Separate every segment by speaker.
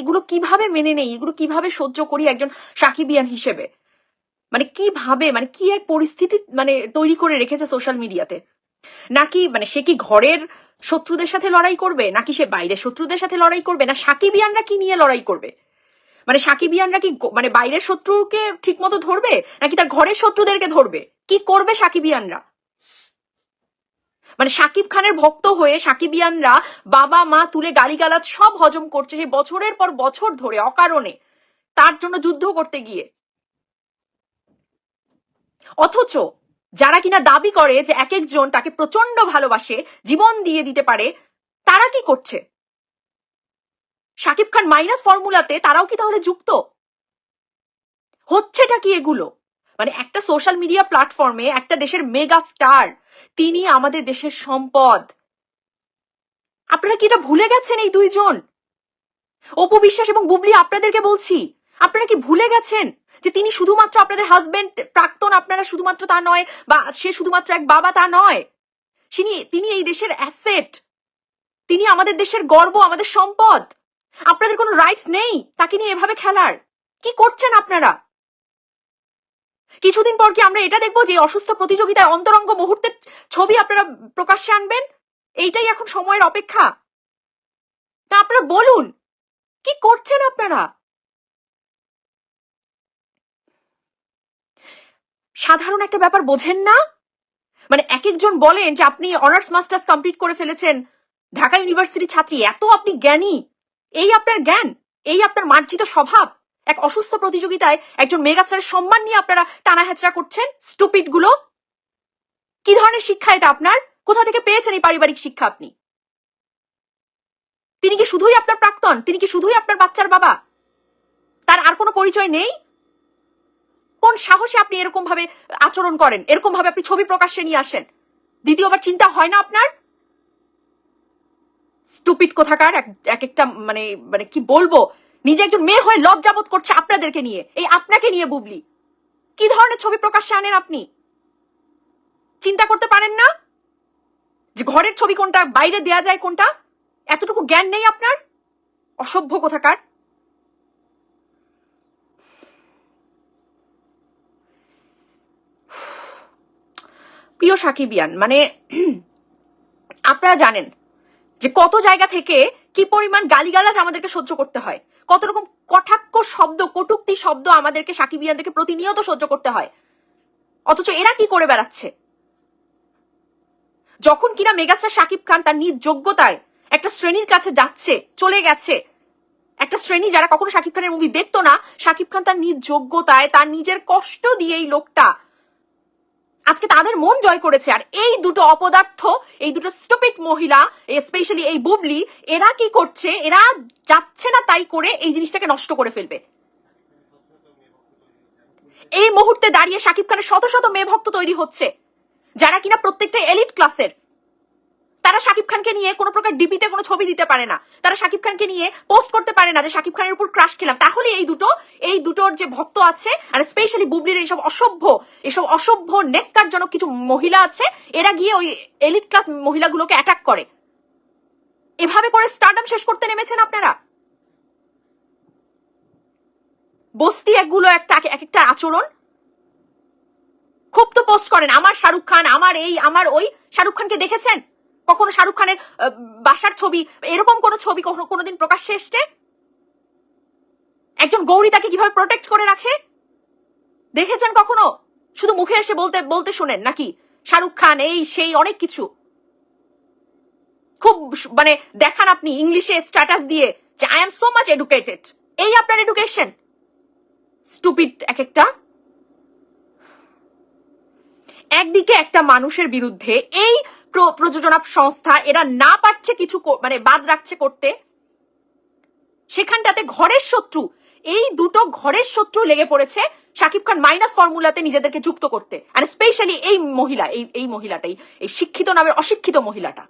Speaker 1: এগুলো কীভাবে মেনে নেই? এগুলো কীভাবে সহ্য করি একজন সাকিবিয়ান হিসেবে? মানে কীভাবে মানে কি এক পরিস্থিতি মানে তৈরি করে রেখেছে সোশ্যাল মিডিয়াতে? নাকি মানে সে কি ঘরের শত্রুদের সাথে লড়াই করবে? নাকি সে বাইরের শত্রুদের সাথে লড়াই করবে? না সাকিবিয়ানরা কি নিয়ে লড়াই করবে? মানে সাকিবিয়ানরা কি মানে বাইরের শত্রুকে ঠিক মতো ধরবে? নাকি তার ঘরের শত্রুদেরকে ধরবে? কি করবে সাকিবিয়ানরা? মানে সাকিব খানের ভক্ত হয়ে সাকিবিয়ানরা বাবা, মা তুলে গালিগালাজ সব হজম করছে সেই বছরের পর বছর ধরে অকারণে। তার জন্য যুদ্ধ করতে গিয়ে। অথচ যারা কিনা দাবি করে যে এক একজন তাকে প্রচণ্ড ভালোবাসে, জীবন দিয়ে দিতে পারে, তারা কি করছে? সাকিব খান মাইনাস ফর্মুলাতে তারাও কি তাহলে যুক্ত? হচ্ছেটা কি এগুলো? মানে একটা সোশ্যাল মিডিয়া প্ল্যাটফর্মে একটা দেশের মেগা স্টার তিনি আমাদের দেশের সম্পদ। আপনারা কি এটা ভুলে গেছেন এই দুইজন? অপু বিশ্বাস এবং বুবলি, আপনাদেরকে বলছি, আপনারা কি ভুলে গেছেন যে তিনি শুধুমাত্র আপনাদের হাজবেন্ড প্রাক্তন আপনারা শুধুমাত্র তা নয়, বা সে শুধুমাত্র এক বাবা তা নয় তিনি তিনি এই দেশের অ্যাসেট তিনি আমাদের দেশের গর্ব, আমাদের সম্পদ। আপনাদের কোনো রাইটস নেই তাকে নিয়ে এভাবে খেলার। কি করছেন আপনারা? কিছুদিন পর কি আমরা এটা দেখব যে অসুস্থ প্রতিযোগিতায় অন্তরঙ্গ মুহূর্তের ছবি আপনারা প্রকাশ্যে আনবেন? এইটাই এখন সময়ের অপেক্ষা। তা আপনারা বলুন, কি করছেন আপনারা? সাধারণ একটা ব্যাপার বোঝেন না? মানে এক একজন বলেন যে আপনি অনার্স, মাস্টার্স কমপ্লিট করে ফেলেছেন। ঢাকা ইউনিভার্সিটির ছাত্রী, এত আপনি জ্ঞানী। এই আপনার জ্ঞান, এই আপনার মার্জিত স্বভাব। এক অসুস্থ প্রতিযোগিতায় একজন মেগাস্টারের সম্মান নিয়ে আপনারা টানা করছেন স্টুপিডগুলো কি ধরনের শিক্ষা এটা আপনার? কোথা থেকে পেয়েছেন এই পারিবারিক শিক্ষা আপনি? তিনি কি শুধুই আপনার প্রাক্তন? তিনি কি শুধুই আপনার বাচ্চার বাবা? তার আর কোনো পরিচয় নেই? কোন সাহসে আপনি এরকম ভাবে আচরণ করেন? এরকম ভাবে আপনি ছবি প্রকাশ্যে নিয়ে আসেন? দ্বিতীয়বার চিন্তা হয় না আপনার? স্টুপিড কোথাকার? এক একটা মানে মানে কি বলব? নিজে একজন মেয়ে হয়ে লজ্জাবোধ করছে আপনাদেরকে নিয়ে, এই আপনাকে নিয়ে বুবলি। কি ধরনের ছবি প্রকাশ্যে আনেন আপনি? চিন্তা করতে পারেন না? যে ঘরের ছবি কোনটা, বাইরে দেয়া যায় কোনটা? এতটুকু জ্ঞান নেই আপনার? অসভ্য কোথাকার? প্রিয় সাকিবিয়ান মানে আপনারা জানেন যে কত জায়গা থেকে কি পরিমাণ গালিগালাজ আমাদেরকে সহ্য করতে হয়? কত রকম কটাক্ষ শব্দ, কটুক্তি শব্দ আমাদেরকে সাকিবিয়ানদেরকে প্রতিনিয়ত সহ্য করতে হয়। অথচ এরা কি করে বেড়াচ্ছে? যখন কিনা মেগাস্টার শাকিব খান তার নিজ যোগ্যতায় একটা শ্রেণির কাছে যাচ্ছে, চলে গেছে, একটা শ্রেণি যারা কখনো শাকিব খানের মুভি দেখতো না শাকিব খান তার নিজ যোগ্যতায়, তার নিজের কষ্ট দিয়ে এই লোকটা আজকে তাদের মন জয় করেছে। আর এই দুটো অপদার্থ, এই দুটো স্টুপিড মহিলা স্পেশালি এই বুবলি, এরা কি করছে? এরা যাচ্ছে না তাই করে এই জিনিসটাকে নষ্ট করে ফেলবে। এই মুহূর্তে দাঁড়িয়ে শাকিব খানের শত শত মেয়ে ভক্ত তৈরি হচ্ছে, যারা কিনা প্রত্যেকটা এলিট ক্লাসের তারা শাকিব খানকে নিয়ে কোনো প্রকার ডিপিতে কোনো ছবি দিতে পারে না। তারা শাকিব খানকে নিয়ে পোস্ট করতে পারে না যে শাকিব খানের উপর ক্রাশ খেলাম। তাহলে এই দুটো, এই দুটোর যে ভক্ত আছে, আর স্পেশালি বুবলির এইসব অসভ্য এসব অসভ্য, নেককারজনক কিছু মহিলা আছে, এরা গিয়ে ওই এলিট ক্লাস মহিলাগুলোকে অ্যাটাক করে। এভাবে করে স্টারডাম শেষ করতে নেমেছেন আপনারা? বস্তি একগুলো একটা, এক একটা আচরণ। খুব তো পোস্ট করেন, আমার শাহরুখ খান, আমার এই, আমার ওই, শাহরুখ খানকে দেখেছেন? কখনো শাহরুখ খানের বাসার ছবি, এরকম কোন ছবি কখনো কোনোদিন প্রকাশ্যে এসছে? একজন গৌরী তাকে কীভাবে প্রোটেক্ট করে রাখে? দেখেছেন কখনো? শুধু মুখে এসে বলতে বলতে শুনেন নাকি? শাহরুখ খান, এই, সেই, অনেক কিছু। খুব মানে দেখান আপনি ইংলিশে স্ট্যাটাস দিয়ে যে I am so much educated এই আপনার এডুকেশন স্টুপিড এক একটা। একদিকে একটা মানুষের বিরুদ্ধে এই প্রযোজনা সংস্থা, এরা না পারছে কিছু মানে বাদ রাখছে করতে। সেখানটাতে ঘরের শত্রু, এই দুটো ঘরের শত্রু লেগে পড়েছে শাকিব খান মাইনাস ফর্মুলাতে নিজেদেরকে যুক্ত করতে। আর স্পেশালি এই মহিলা, এই এই মহিলাটাই, এই শিক্ষিত নামের অশিক্ষিত মহিলাটা।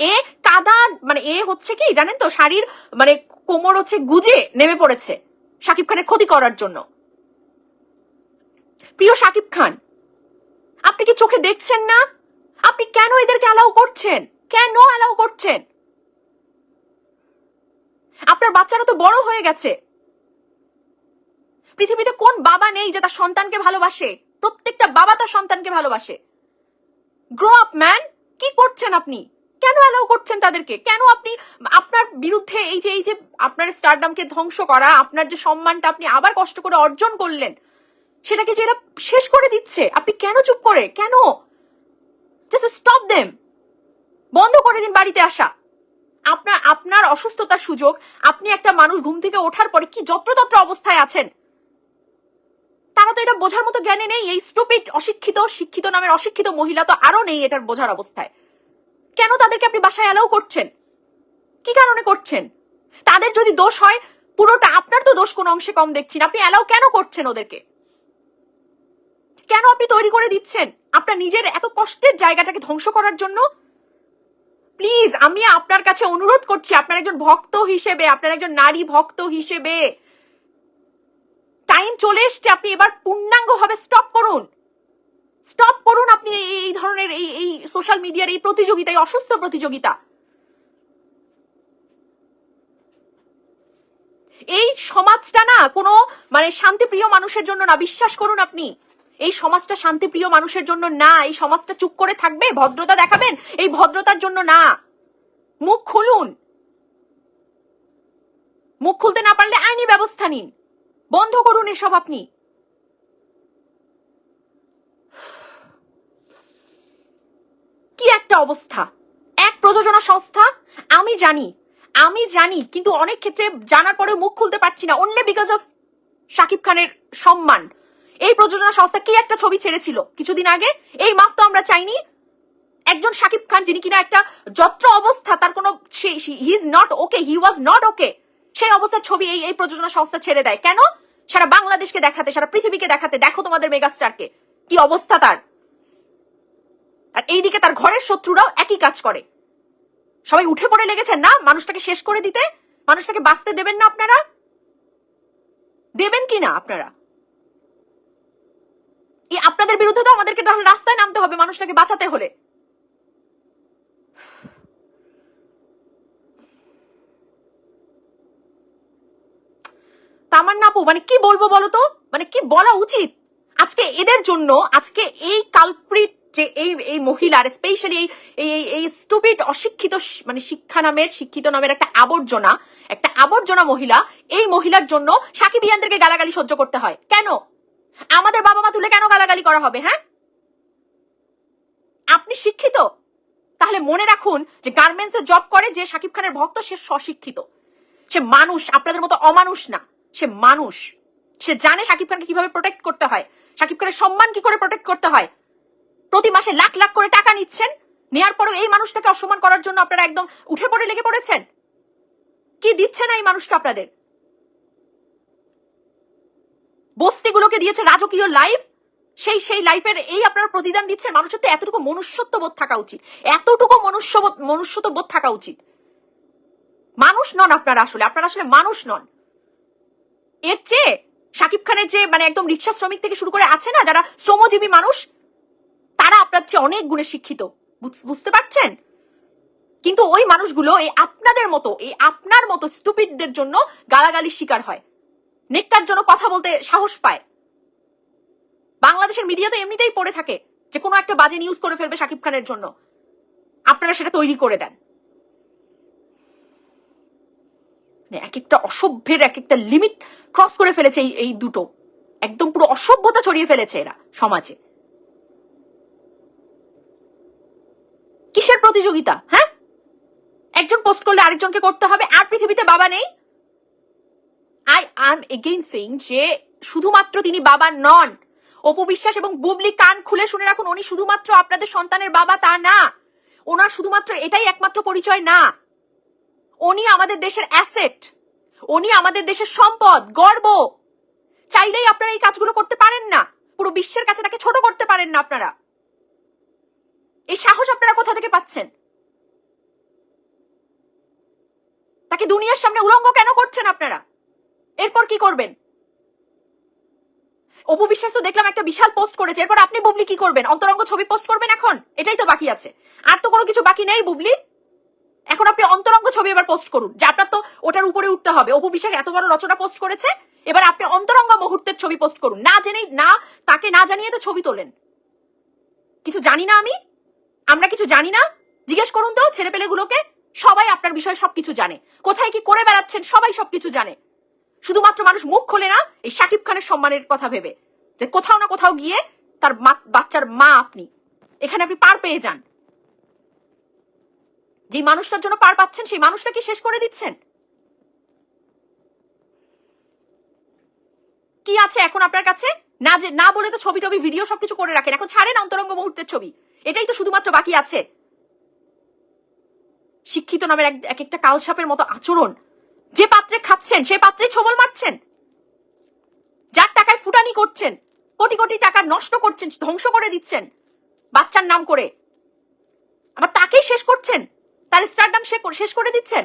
Speaker 1: এ কাদা মানে এ হচ্ছে কি, জানেন তো, শাড়ির মানে কোমর হচ্ছে গুজে নেমে পড়েছে শাকিব খানের ক্ষতি করার জন্য। প্রিয় শাকিব খান, আপনি কি চোখে দেখছেন না? আপনি কেন এদেরকে অ্যালাউ করছেন? কেন অ্যালাউ করছেন? আপনার বাচ্চারা তো বড় হয়ে গেছে। পৃথিবীতে কোন বাবা নেই যে তার সন্তানকে ভালোবাসে? প্রত্যেকটা বাবা তার সন্তানকে ভালোবাসে। গ্রো আপ ম্যান কি করছেন আপনি? কেন অ্যালাউ করছেন তাদেরকে? কেন আপনি আপনার বিরুদ্ধে এই যে এই যে আপনার স্টারডামকে ধ্বংস করা, আপনার যে সম্মানটা আপনি আবার কষ্ট করে অর্জন করলেন, সেটাকে যে এরা শেষ করে দিচ্ছে, আপনি কেন চুপ করে? কেন? জাস্ট স্টপ দেম বন্ধ করে দিন বাড়িতে আসা। আপনার আপনার অসুস্থতার সুযোগ, আপনি একটা মানুষ ঘুম থেকে ওঠার পরে কি যত্রতত্র অবস্থায় আছেন? তারা তো এটা বোঝার মতো জ্ঞানে নেই। এই স্টুপিড অশিক্ষিত, শিক্ষিত নামের অশিক্ষিত মহিলা তো আরও নেই এটার বোঝার অবস্থায়। কেন তাদেরকে আপনি বাসায় অ্যালাউ করছেন? কি কারণে করছেন? তাদের যদি দোষ হয়, পুরোটা আপনার তো দোষ কোন অংশে কম দেখছি না। আপনি অ্যালাউ কেন করছেন ওদেরকে? কেন আপনি তৈরি করে দিচ্ছেন? আপনার নিজের এত কষ্টের জায়গাটাকে ধ্বংস করার জন্য? প্লিজ আমি আপনার কাছে অনুরোধ করছি, আপনার একজন ভক্ত হিসেবে, আপনার একজন নারী ভক্ত হিসেবে। টাইম চলে এসছে, আপনি এবার পূর্ণাঙ্গ ভাবে স্টপ করুন। স্টপ করুন আপনি এই ধরনের, এই এই সোশ্যাল মিডিয়ার এই প্রতিযোগিতা, এই অসুস্থ প্রতিযোগিতা। এই সমাজটা না কোনো মানে শান্তিপ্রিয় মানুষের জন্য না, বিশ্বাস করুন আপনি। এই সমাজটা শান্তিপ্রিয় মানুষের জন্য না, এই সমাজটা চুপ করে থাকবে? ভদ্রতা দেখাবেন? এই ভদ্রতার জন্য না। মুখ খুলুন। মুখ খুলতে না পারলে আইনি ব্যবস্থা নিন। বন্ধ করুন এসব আপনি। কি একটা অবস্থা? এক প্রযোজনা সংস্থা? আমি জানি। আমি জানি, কিন্তু অনেক ক্ষেত্রে জানার পরেও মুখ খুলতে পারছি না। অনলি বিকজ অফ শাকিব খানের সম্মান। এই প্রযোজনা সংস্থা কি একটা ছবি ছেড়েছিল? কিছুদিন আগে? এই মাফ তো আমরা চাইনি। একজন শাকিব খান যিনি কিনা একটা যত্র অবস্থা, তার কোনো he is not okay he was not okay সেই অবস্থার ছবি এই এই প্রযোজনা সংস্থা ছেড়ে দেয়। কেন? সারা বাংলাদেশকে দেখাতে, সারা পৃথিবীকে দেখাতে। দেখো তোমাদের মেগাস্টারকে। কি অবস্থা তার? আর এইদিকে তার ঘরের শত্রুরাও একই কাজ করে। সবাই উঠে পড়ে লেগেছেন না, মানুষটাকে শেষ করে দিতে? মানুষটাকে বাঁচতে দেবেন না আপনারা? দেবেন কি না আপনারা? আপনাদের বিরুদ্ধে তো আমাদেরকে তাহলে রাস্তায় নামতে হবে মানুষটাকে বাঁচাতে হলে। তামান্না আপু মানে কি বলব বলো তো? মানে কি বলা উচিত? আজকে এদের জন্য, আজকে এই কালপ্রিট যে এই এই মহিলার স্পেশালি এই এই এই স্টুপিড অশিক্ষিত মানে শিক্ষা নামের, শিক্ষিত নামের একটা আবর্জনা একটা আবর্জনা মহিলা, এই মহিলার জন্য সাকিব ইয়ানদেরকে গালাগালি সহ্য করতে হয়। কেন? আমাদের বাবা মা তুলে কেন গালাগালি করা হবে হ্যাঁ? আপনি শিক্ষিত? তাহলে মনে রাখুন যে গার্মেন্টসে জব করে যে সাকিব খানের ভক্ত, সে স্বশিক্ষিত। সে মানুষ, আপনাদের মতো অমানুষ না। সে মানুষ। সে জানে সাকিব খানকে কীভাবে প্রোটেক্ট করতে হয়। সাকিব খানের সম্মান কি করে প্রোটেক্ট করতে হয়? প্রতি মাসে লাখ লাখ করে টাকা নিচ্ছেন। নেয়ার পরেও এই মানুষটাকে অসম্মান করার জন্য আপনারা একদম উঠে পড়ে লেগে পড়েছেন? কি দিচ্ছে না এই মানুষটা আপনাদের? বস্তিগুলোকে দিয়েছে রাজকীয় লাইফ সেই সেই লাইফের এই আপনারা প্রতিদান দিচ্ছেন মানুষের তো এতটুকু মনুষ্যত্ব বোধ থাকা উচিত। এতটুকু মনুষ্যবোধ মনুষ্যত্ব বোধ থাকা উচিত। মানুষ নন আপনারা আসলে আপনারা আসলে মানুষ নন। এর চেয়ে শাকিব খানের যে মানে একদম রিক্সা শ্রমিক থেকে শুরু করে আছে না, যারা শ্রমজীবী মানুষ, তারা আপনার চেয়ে অনেক গুণে শিক্ষিত। বুঝ- বুঝতে পারছেন? কিন্তু ওই মানুষগুলো এই আপনাদের মতো, এই আপনার মতো স্টুপিডদের জন্য গালাগালির শিকার হয়। নেকটার জন্য কথা বলতে সাহস পায়। বাংলাদেশের মিডিয়াতে এমনিতেই পড়ে থাকে যে কোনো একটা বাজে নিউজ করে ফেলবে শাকিব খানের জন্য। আপনারা সেটা তৈরি করে দেন। মানে এক একটা অসভ্যের এক একটা লিমিট ক্রস করে ফেলেছে এই এই দুটো। একদম পুরো অসভ্যতা ছড়িয়ে ফেলেছে এরা সমাজে। কিসের প্রতিযোগিতা হ্যাঁ? একজন পোস্ট করলে আরেকজনকে করতে হবে, আর পৃথিবীতে বাবা নেই? আই আম এগেইন সেইং যে শুধুমাত্র তিনি বাবা নন। অপবিশ্বাস এবং বুবলি কান খুলে শুনে রাখুন, উনি শুধুমাত্র আপনাদের সন্তানের বাবা, তা না। ওনার শুধুমাত্র এটাই একমাত্র পরিচয় না। উনি আমাদের দেশের অ্যাসেট উনি আমাদের দেশের সম্পদ, গর্ব। চাইলেই আপনারা এই কাজগুলো করতে পারেন না। পুরো বিশ্বের কাছে তাকে ছোট করতে পারেন না আপনারা। এই সাহস আপনারা কোথা থেকে পাচ্ছেন? তাকে দুনিয়ার সামনে উলঙ্গ কেন করছেন আপনারা? এরপর কি করবেন? অপু বিশ্বাস তো দেখলাম একটা বিশাল পোস্ট করেছে। এরপর আপনি বুবলি কি করবেন? অন্তরঙ্গ ছবি পোস্ট করবেন এখন? এটাই তো বাকি আছে। আর তো কোনো কিছু বাকি নেই বুবলি? এখন আপনি অন্তরঙ্গ ছবি এবার পোস্ট করুন। যে আপনার তো ওটার উপরে উঠতে হবে। অপু বিশ্বাস এত বড় রচনা পোস্ট করেছে। এবার আপনি অন্তরঙ্গ মুহূর্তের ছবি পোস্ট করুন। না জেনেই, না তাকে না জানিয়ে তো ছবি তোলেন। কিছু জানি না আমি? আমরা কিছু জানি না? জিজ্ঞেস করুন তো ছেলেপেলেগুলোকে। সবাই আপনার বিষয়ে সবকিছু জানে। কোথায় কি করে বেড়াচ্ছেন সবাই সবকিছু জানে। শুধুমাত্র মানুষ মুখ খোলে না এই শাকিব খানের সম্মানের কথা ভেবে যে কোথাও না কোথাও গিয়ে তার বাচ্চার মা আপনি। এখানে আপনি পার পেয়ে যান। যে মানুষটার জন্য পার পাচ্ছেন, সেই মানুষটাকে শেষ করে দিচ্ছেন? কি আছে এখন আপনার কাছে? না যে, না বলে তো ছবি টবি, ভিডিও সবকিছু করে রাখেন। এখন ছাড়েন অন্তরঙ্গ মুহূর্তের ছবি। এটাই তো শুধুমাত্র বাকি আছে। শিক্ষিত নামের এক একটা কালসাপের মতো আচরণ। যে পাত্রে খাচ্ছেন, সে পাত্রে ছবল মারছেন। যার টাকায় ফুটানি করছেন, কোটি কোটি টাকা নষ্ট করছেন, ধ্বংস করে দিচ্ছেন, বাচ্চার নাম করে। আবার তাকেই শেষ করছেন, তার স্টারডাম শেষ করে দিচ্ছেন।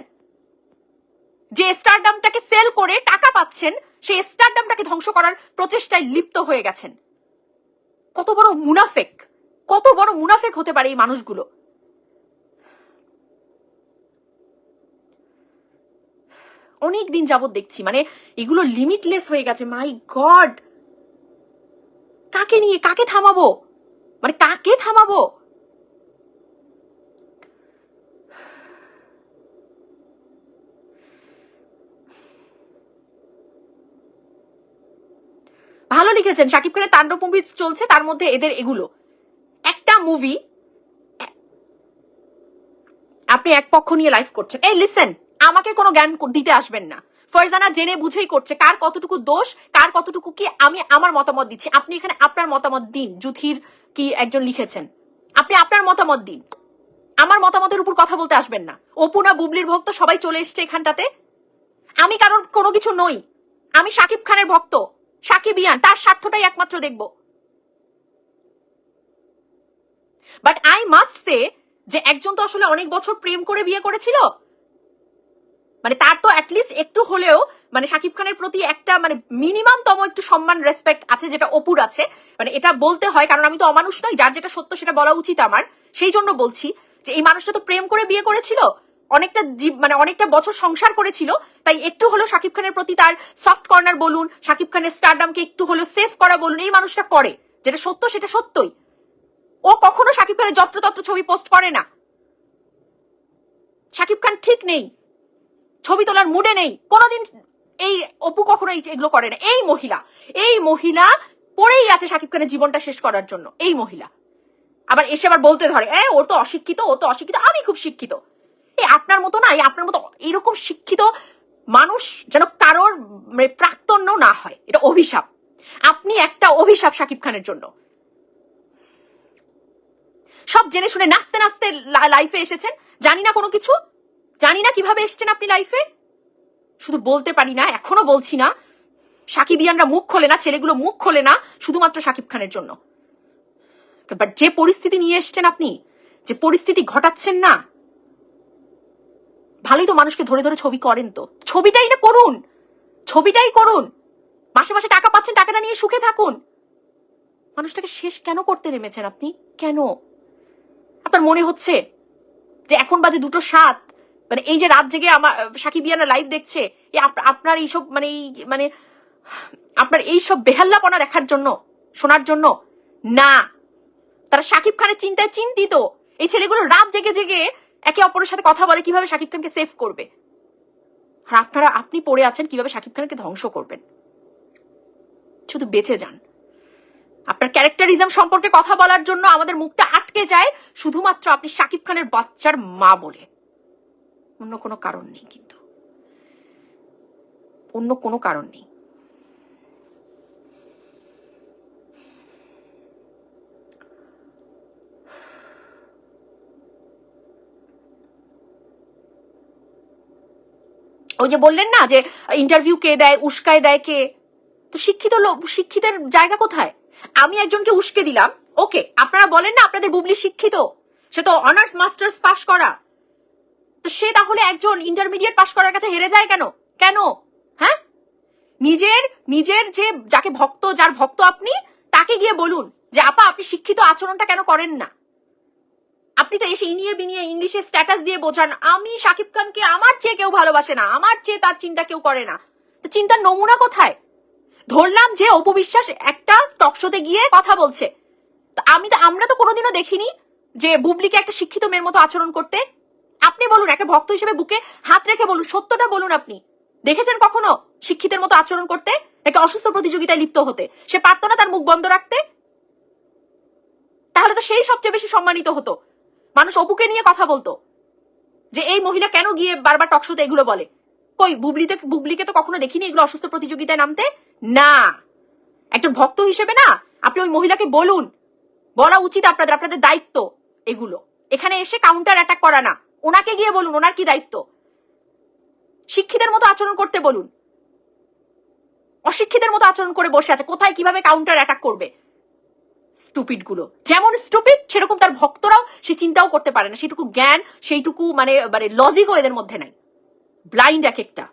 Speaker 1: যে স্টারডামটাকে সেল করে টাকা পাচ্ছেন, সেই স্টারডামটাকে ধ্বংস করার প্রচেষ্টায় লিপ্ত হয়ে গেছেন। কত বড় মুনাফেক, কত বড় মুনাফেক হতে পারে এই মানুষগুলো। অনেক দিন যাবত দেখছি মানে এগুলো লিমিটলেস হয়ে গেছে। মাই গড কাকে নিয়ে, কাকে থামাবো? মানে কাকে থামাবো? ভালো লিখেছেন। শাকিব খানের তাণ্ডব মুভি চলছে, তার মধ্যে এদের এগুলো। একটা মুভি আপনি এক পক্ষ নিয়ে লাইভ করছেন। এই লিসেন আমাকে কোনো জ্ঞান দিতে আসবেন না। ফরজানা জেনে বুঝেই করছে কার কতটুকু দোষ, কার কতটুকু কি আমি আমার মতামত দিচ্ছি। আপনি এখানে আপনার মতামত দিন। জুথির কি একজন লিখেছেন। আপনি আপনার মতামত দিন। আমার মতামতের উপর কথা বলতে আসবেন না। অপু না বুবলির ভক্ত সবাই চলে এসছে এখানটাতে। আমি কারণ কোনো কিছু নই। আমি সাকিব খানের ভক্ত। সাকিব ইয়ান, তার স্বার্থটাই একমাত্র দেখব। বাট আই মাস্ট সে যে একজন তো আসলে অনেক বছর প্রেম করে বিয়ে করেছিল। মানে তার তো অ্যাটলিস্ট একটু হলেও মানে শাকিব খানের প্রতি একটা মানে মিনিমাম তম একটু সম্মান রেসপেক্ট আছে, যেটা অপুর আছে। মানে এটা বলতে হয়, কারণ আমি তো অমানুষ নই, যার যেটা সত্য সেটা বলা উচিত আমার। সেই জন্য বলছি যে এই মানুষটা তো প্রেম করে বিয়ে করেছিল, অনেকটা জীব মানে অনেকটা বছর সংসার করেছিল, তাই একটু হলেও শাকিব খানের প্রতি তার সফট কর্নার বলুন, শাকিব খানের স্টারডামকে একটু হলেও সেভ করা বলুন, এই মানুষটা করে। যেটা সত্য সেটা সত্যই। ও কখনো শাকিব খানের যত্রতত্র ছবি পোস্ট করে না। শাকিব খান ঠিক নেই। ছবি তোলার মুডে নেই। কোনোদিন এই অপু কখনো এগুলো করে না। এই মহিলা এই মহিলা পড়েই আছে শাকিব খানের জীবনটা শেষ করার জন্য, এই মহিলা। আবার এসে আবার বলতে ধরে, এ, ওর তো অশিক্ষিত ও তো অশিক্ষিত, আমি খুব শিক্ষিত। এই আপনার মতো না এই আপনার মতো এরকম শিক্ষিত মানুষ যেন কারোর প্রাক্তন্য না হয়। এটা অভিশাপ। আপনি একটা অভিশাপ শাকিব খানের জন্য। সব জেনে শুনে নাচতে নাচতে লাইফে এসেছেন। জানি না কোনো কিছু। জানি না কীভাবে এসছেন আপনি লাইফে শুধু বলতে পারি না, এখনও বলছি না। সাকিবিয়ানরা মুখ খোলে না, ছেলেগুলো মুখ খোলে না, শুধুমাত্র সাকিব খানের জন্য। বাট যে পরিস্থিতি নিয়ে এসছেন আপনি, যে পরিস্থিতি ঘটাচ্ছেন না, ভালোই তো মানুষকে ধরে ধরে ছবি করেন তো। ছবিটাই না করুন, ছবিটাই করুন। মাসে মাসে টাকা পাচ্ছেন টাকাটা নিয়ে সুখে থাকুন। মানুষটাকে শেষ কেন করতে নেমেছেন আপনি? কেন? আপনার মনে হচ্ছে যে এখন বাজে দুটো সাত মানে এই যে রাত জেগে আমার সাকিবিয়ানা লাইভ দেখছে আপনার এইসব মানে এই মানে আপনার এইসব বেহাল্লাপনা দেখার জন্য, শোনার জন্য, না। তারা সাকিব খানের চিন্তায় চিন্তিত। এই ছেলেগুলো রাত জেগে জেগে একে অপরের সাথে কথা বলে কীভাবে সাকিব খানকে সেভ করবে। আর আপনারা, আপনি পড়ে আছেন কীভাবে সাকিব খানকে ধ্বংস করবেন। শুধু বেঁচে যান। আপনার ক্যারেক্টারিজম সম্পর্কে কথা বলার জন্য আমাদের মুখটা আটকে যায়, শুধুমাত্র আপনি সাকিব খানের বাচ্চার মা বলে। অন্য কোনো কারণ নেই কিন্তু। অন্য কোনো কারণ নেই। ওই যে বললেন না যে ইন্টারভিউ কে দেয়, উস্কায় দেয় কে? তো শিক্ষিত লোক, শিক্ষিতের জায়গা কোথায়? আমি একজনকে উস্কে দিলাম, ওকে, আপনারা বলেন না আপনাদের বুবলি শিক্ষিত? সে তো অনার্স মাস্টার্স পাশ করা। তো সে তাহলে একজন ইন্টারমিডিয়েট পাশ করার কাছে হেরে যায় কেন? কেন? হ্যাঁ? নিজের নিজের যে যাকে ভক্ত, যার ভক্ত আপনি, তাকে গিয়ে বলুন যে, আপা, আপনি শিক্ষিত আচরণটা কেন করেন না? আপনি তো এসে ইনিয়ে বিনিয়ে ইংলিশে স্ট্যাটাস দিয়ে বোঝান। আমি শাকিব খানকে আমার চেয়ে কেউ ভালোবাসে না, আমার চেয়ে তার চিন্তা কেউ করে না। তো চিন্তার নমুনা কোথায়? ধরলাম যে অপবিশ্বাস একটা টকশোতে গিয়ে কথা বলছে। তো আমি তো, আমরা তো কোনোদিনও দেখিনি যে বুবলিকে একটা শিক্ষিত মেয়ের মতো আচরণ করতে আপনি বলুন একটা ভক্ত হিসেবে বুকে হাত রেখে বলুন, সত্যটা বলুন আপনি। দেখেছেন কখনো শিক্ষিতের মতো আচরণ করতে? নাকি অসুস্থ প্রতিযোগিতায় লিপ্ত হতে। সে পারতো না তার মুখ বন্ধ রাখতে? তাহলে তো সেই সবচেয়ে বেশি সম্মানিত হতো। মানুষ অপুকে নিয়ে কথা বলতো। যে এই মহিলা কেন গিয়ে বারবার টকশোতে এগুলো বলে? কই, বুবলিতে, বুবলিকে তো কখনো দেখিনি এগুলো অসুস্থ প্রতিযোগিতায় নামতে? না। একজন ভক্ত হিসেবে না, আপনি ওই মহিলাকে বলুন। বলা উচিত আপনাদের আপনাদের দায়িত্ব এগুলো। এখানে এসে কাউন্টার অ্যাটাক করা না। ওনাকে গিয়ে বলুন, ওনার কি দায়িত্ব? শিক্ষিতের মতো আচরণ করতে বলুন। অশিক্ষিতের মতো আচরণ করে বসে আছে, কোথায় কীভাবে কাউন্টার অ্যাটাক করবে? স্টুপিডগুলো। যেমন স্টুপিড সেরকম তার ভক্তরাও সে চিন্তাও করতে পারে না। সেটুকু জ্ঞান, সেইটুকু মানে মানে লজিকও এদের মধ্যে নাই। ব্লাইন্ড এক একটা।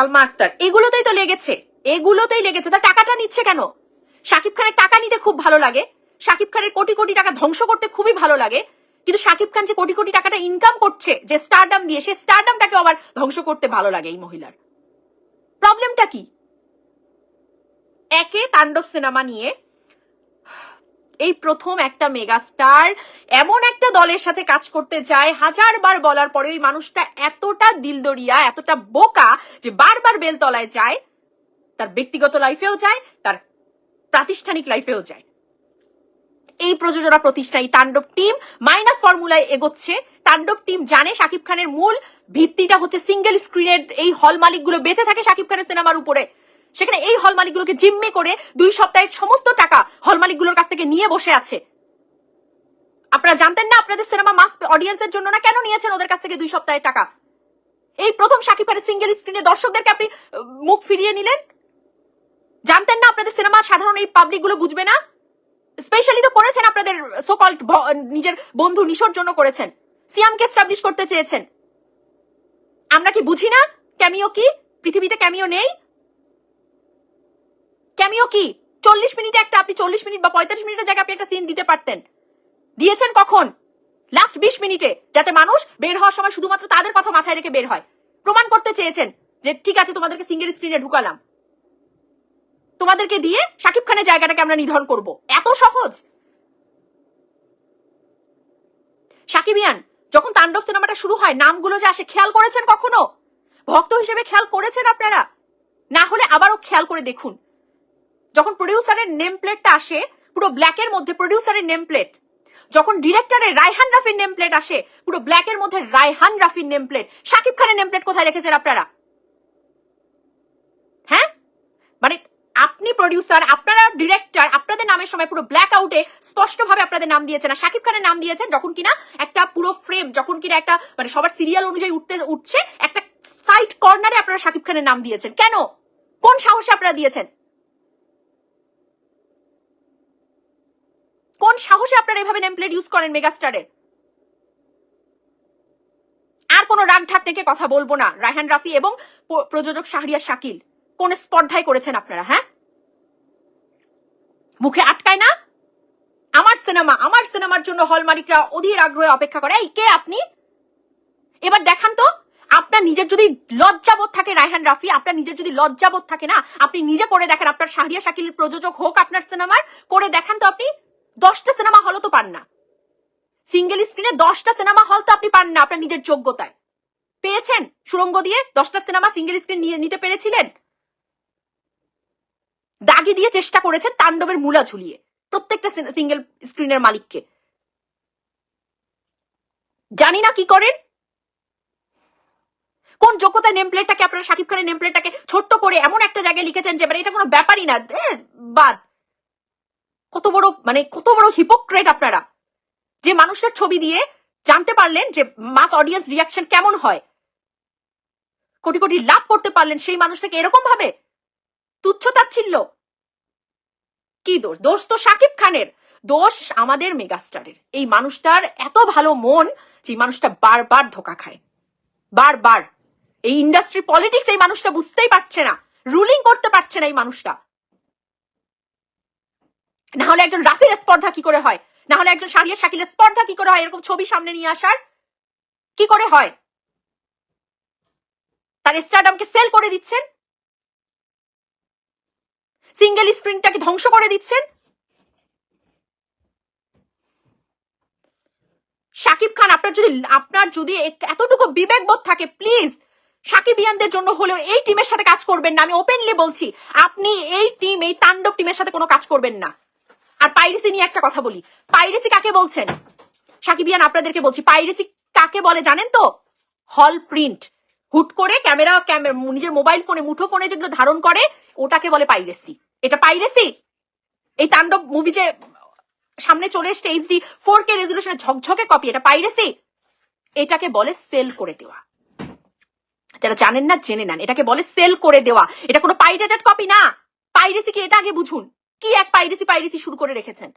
Speaker 1: সালমা আক্তার। এগুলোতেই তো লেগেছে। এগুলোতেই লেগেছে। তা টাকাটা নিচ্ছে কেন? শাকিব খানের টাকা নিতে খুব ভালো লাগে। শাকিব খানের কোটি কোটি টাকা ধ্বংস করতে খুবই ভালো লাগে। কিন্তু শাকিব খান যে কোটি কোটি টাকাটা ইনকাম করছে, যে স্টারডাম দিয়ে সে স্টারডামটাকে আবার ধ্বংস করতে ভালো লাগে এই মহিলার। প্রবলেমটা কি? একে তাণ্ডব সিনেমা নিয়ে এই প্রথম একটা মেগাস্টার এমন একটা দলের সাথে কাজ করতে যায়। হাজারবার বলার পরে ওই মানুষটা এতটা দিলদরিয়া, এতটা বোকা যে বারবার বেলতলায় যায়, তার ব্যক্তিগত লাইফেও যায়, তার প্রাতিষ্ঠানিক লাইফেও যায়। এই প্রযোজনা প্রতিষ্ঠান এই তাণ্ডব টিম মাইনাস ফর্মুলায় এগোচ্ছে। তাণ্ডব টিম জানে শাকিব খানের মূল ভিত্তিটা হচ্ছে সিঙ্গেল স্ক্রিনের এই হল মালিকগুলো বেঁচে থাকে শাকিব খানের সিনেমার উপরে। সেখানে এই হল মালিকগুলোকে জিম্মি করে দুই সপ্তাহের সমস্ত টাকা হল মালিকগুলোর কাছ থেকে নিয়ে বসে আছে। আপনারা জানতেন না আপনাদের সিনেমা মাস অডিয়েন্সের জন্য না কেন নিয়েছেন ওদের কাছ থেকে দুই সপ্তাহের টাকা? এই প্রথম শাকিব খানের সিঙ্গেল স্ক্রিনে দর্শকদেরকে আপনি মুখ ফিরিয়ে নিলেন? জানতেন না আপনাদের সিনেমা সাধারণ এই পাবলিকগুলো বুঝবে না? স্পেশালি তো করেছেন আপনাদের সোকল নিজের বন্ধু নিশোর জন্য করেছেন। সিয়ামকে এস্টাবলিশ করতে চেয়েছেন। আমরা কি বুঝি না? ক্যামিও কি? পৃথিবীতে ক্যামিও নেই? ক্যামিও কি? চল্লিশ মিনিটে একটা আপনি চল্লিশ মিনিট বা পঁয়তাল্লিশ মিনিটের জায়গায় আপনি একটা সিন দিতে পারতেন। দিয়েছেন কখন? লাস্ট বিশ মিনিটে, যাতে মানুষ বের হওয়ার সময় শুধুমাত্র তাদের কথা মাথায় রেখে বের হয়। প্রমাণ করতে চেয়েছেন যে, ঠিক আছে, তোমাদেরকে সিঙ্গেল স্ক্রিনে ঢুকালাম। তোমাদেরকে দিয়ে শাকিব খানের জায়গাটাকে আমরা নিধন করব। এত সহজ! সাকিবিয়ান যখন তাণ্ডব সিনেমাটা শুরু হয়, নামগুলো যে আসে, খেয়াল করেছেন কখনো? ভক্ত হিসেবে খেয়াল করেছেন আপনারা? না হলে আবারও খেয়াল করে দেখুন। যখন প্রডিউসারের নেম প্লেটটা আসে, পুরো ব্ল্যাকের মধ্যে প্রডিউসারের নেম প্লেট যখন ডিরেক্টরের রায়হান রাফির নেম প্লেট আসে, পুরো ব্ল্যাকের মধ্যে রায়হান রাফির নেম প্লেট শাকিব খানের নেম প্লেট কোথায় রেখেছেন আপনারা? হ্যাঁ? মানে আপনি প্রডিউসার আপনারা ডিরেক্টর আপনাদের নামের সময় পুরো ব্ল্যাক আউটে স্পষ্টভাবে আপনাদের নাম দিয়েছেন আর শাকিব খানের নাম দিয়েছেন যখন কিনা একটা পুরো ফ্রেম যখন কিনা একটা মানে সবার সিরিয়াল অনুযায়ী উঠতে, উঠছে, একটা সাইড কর্নারে আপনারা শাকিব খানের নাম দিয়েছেন। কেন? কোন সাহসে আপনারা দিয়েছেন? কোন সাহসে আপনারা এভাবে নেমপ্লেট ইউজ করেন মেগাস্টারের আর কোনো রাগ ঢাক থেকে কথা বলব না, রায়হান রাফি এবং প্রযোজক শাহরিয়া শাকিল। কোন স্পর্ধায় করেছেন আপনারা হ্যাঁ? মুখে আটকায় না? আমার সিনেমা আমার সিনেমার জন্য হল মালিকরা অধীর আগ্রহে অপেক্ষা করে। এই, কে আপনি? এবার দেখান তো, আপনার নিজের যদি লজ্জাবোধ থাকে রায়হান রাফি, আপনার নিজের যদি লজ্জাবোধ থাকে না, আপনি নিজে করে দেখেন আপনার শাহরিয়া শাকিল প্রযোজক হোক আপনার সিনেমার করে দেখান তো আপনি। দশটা সিনেমা হলও তো পান না। সিঙ্গেল স্ক্রিনে দশটা সিনেমা হল তো আপনি পান না আপনার নিজের যোগ্যতায়। পেয়েছেন সুরঙ্গ দিয়ে দশটা সিনেমা সিঙ্গেল স্ক্রিন নিয়ে নিতে পেরেছিলেন? দাগি দিয়ে চেষ্টা করেছেন তাণ্ডবের মূলা ঝুলিয়ে, প্রত্যেকটা সিঙ্গেল স্ক্রিনের মালিককে। জানি না কি করেন। কোন যোগ্যতায় নেম প্লেটটাকে আপনারা শাকিব খানের নেম প্লেটটাকে ছোট্ট করে এমন একটা জায়গায় লিখেছেন যে মানে এটা কোনো ব্যাপারই না বাদ। কত বড় মানে কত বড় হিপোক্রেট আপনারা। যে মানুষের ছবি দিয়ে জানতে পারলেন যে মাস অডিয়েন্স রিয়াকশন কেমন হয়। কোটি কোটি লাভ করতে পারলেন সেই মানুষটাকে এরকম ভাবে। তুচ্ছ তাচ্ছিল্য। কি দোষ? দোষ তো সাকিব খানের। দোষ আমাদের মেগাস্টারের। এই মানুষটার এত ভালো মন যে মানুষটা বারবার ধোকা খায়। বারবার। এই ইন্ডাস্ট্রি পলিটিক্স এই মানুষটা বুঝতেই পারছে না। রুলিং করতে পারছে না এই মানুষটা। না হলে একজন রাফির স্পর্ধা কি করে হয়? না হলে একজন সারিয়া শাকিলের স্পর্ধা কি করে হয়? এরকম ছবি সামনে নিয়ে আসার কি করে হয়? তার স্টারডামকে সেল করে দিচ্ছেন? সিঙ্গেল স্ক্রিনটাকে ধ্বংস করে দিচ্ছেন? সাকিব খান, আপনার যদি আপনার যদি এতটুকু বিবেকবোধ থাকে প্লিজ সাকিব ইয়ানদের জন্য হলেও এই টিমের সাথে কাজ করবেন না। আমি ওপেনলি বলছি, আপনি এই টিম এই তাণ্ডব টিমের সাথে কোনো কাজ করবেন না। আর পাইরেসি নিয়ে একটা কথা বলি। পাইরেসি কাকে বলছেন? সাকিব ইয়ান আপনাদেরকে বলছি, পাইরেসি কাকে বলে জানেন তো? হল প্রিন্ট। হুট করে ক্যামেরা নিজের মোবাইল ফোনে, মুঠো ফোনে যেগুলো ধারণ করে, ওটাকে বলে পাইরেসি। এটা পাইরেসি? এই তাণ্ডব মুভি যে সামনে চলে এসছে, এইচডি ফোর কে রেজলিউশনে ঝকঝকে কপি এটা পাইরেসি? এটাকে বলে সেল করে দেওয়া। যারা জানেন না, জেনে নেন। এটাকে বলে সেল করে দেওয়া। এটা কোনো পাইরেটেড কপি না। পাইরেসি কি এটা আগে বুঝুন? কি এক পাইরেসি পাইরেসি শুরু করে রেখেছেন?